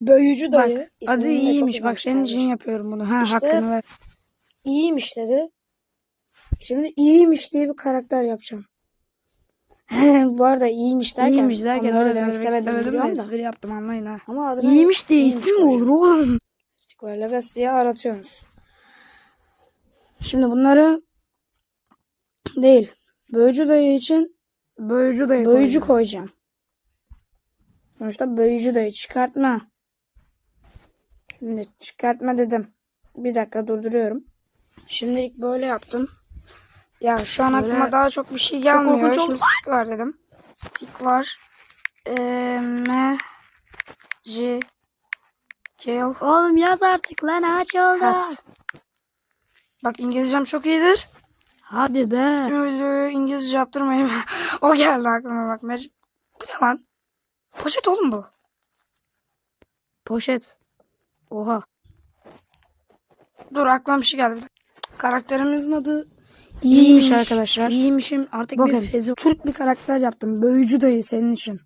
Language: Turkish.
Böğücü Bak dayı. adı de çok iyiymiş. Bak senin için yapıyorum bunu. Ha İşte- hakkını ver. İyiymiş dedi. Şimdi iyiymiş diye bir karakter yapacağım. Bu arada iyiymiş derken, İyiymiş derken onu öyle demek istemedim biliyorum da. espri yaptım anlayın ha. Ama adına İyiymiş diye isim mi olur oğlum? Stickway Legacy diye aratıyorsunuz. Şimdi bunları değil. Böğücü dayı için Böğücü dayı koyacağız. koyacağım. Sonuçta böğücü dayı çıkartma. Şimdi çıkartma dedim. Bir dakika durduruyorum. Şimdilik böyle yaptım. Ya şu an Böyle aklıma daha çok bir şey gelmiyor. korkunç Şimdi stick var dedim. Stick var. Eee M J Kill Oğlum yaz artık lan ağaç oldu. Hat. Bak İngilizcem çok iyidir. Hadi be. Öyle İngilizce yaptırmayayım. o geldi aklıma bak. Magic. Bu ne lan? Poşet oğlum bu. Poşet. Oha. Dur aklıma bir şey geldi. Karakterimizin adı İyiymiş arkadaşlar. İyiymişim artık Bakın bir fezi. Türk bir karakter yaptım. Böğücü dayı senin için.